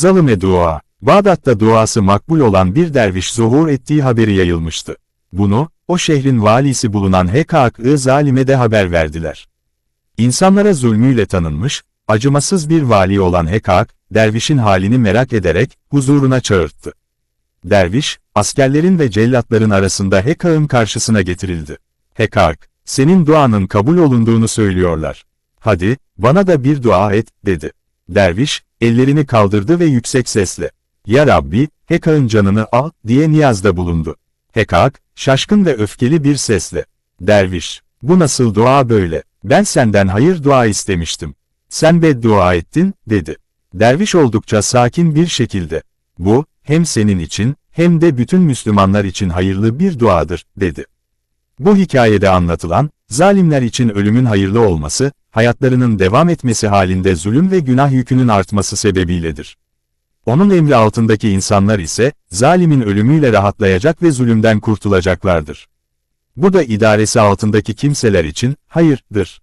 Zalıme dua. Bağdat'ta duası makbul olan bir derviş zuhur ettiği haberi yayılmıştı. Bunu, o şehrin valisi bulunan Hekak-ı Zalim'e de haber verdiler. İnsanlara zulmüyle tanınmış, acımasız bir vali olan Hekak, dervişin halini merak ederek huzuruna çağırttı. Derviş, askerlerin ve cellatların arasında Hekak'ın karşısına getirildi. Hekak, senin duanın kabul olunduğunu söylüyorlar. Hadi, bana da bir dua et, dedi. Derviş, ellerini kaldırdı ve yüksek sesle, Ya Rabbi, Hekak'ın canını al, diye niyazda bulundu. Hekak, şaşkın ve öfkeli bir sesle, Derviş, bu nasıl dua böyle, ben senden hayır dua istemiştim. Sen beddua ettin, dedi. Derviş oldukça sakin bir şekilde, bu, hem senin için, hem de bütün Müslümanlar için hayırlı bir duadır, dedi. Bu hikayede anlatılan, zalimler için ölümün hayırlı olması, hayatlarının devam etmesi halinde zulüm ve günah yükünün artması sebebiyledir. Onun emri altındaki insanlar ise, zalimin ölümüyle rahatlayacak ve zulümden kurtulacaklardır. Bu da idaresi altındaki kimseler için, hayırdır.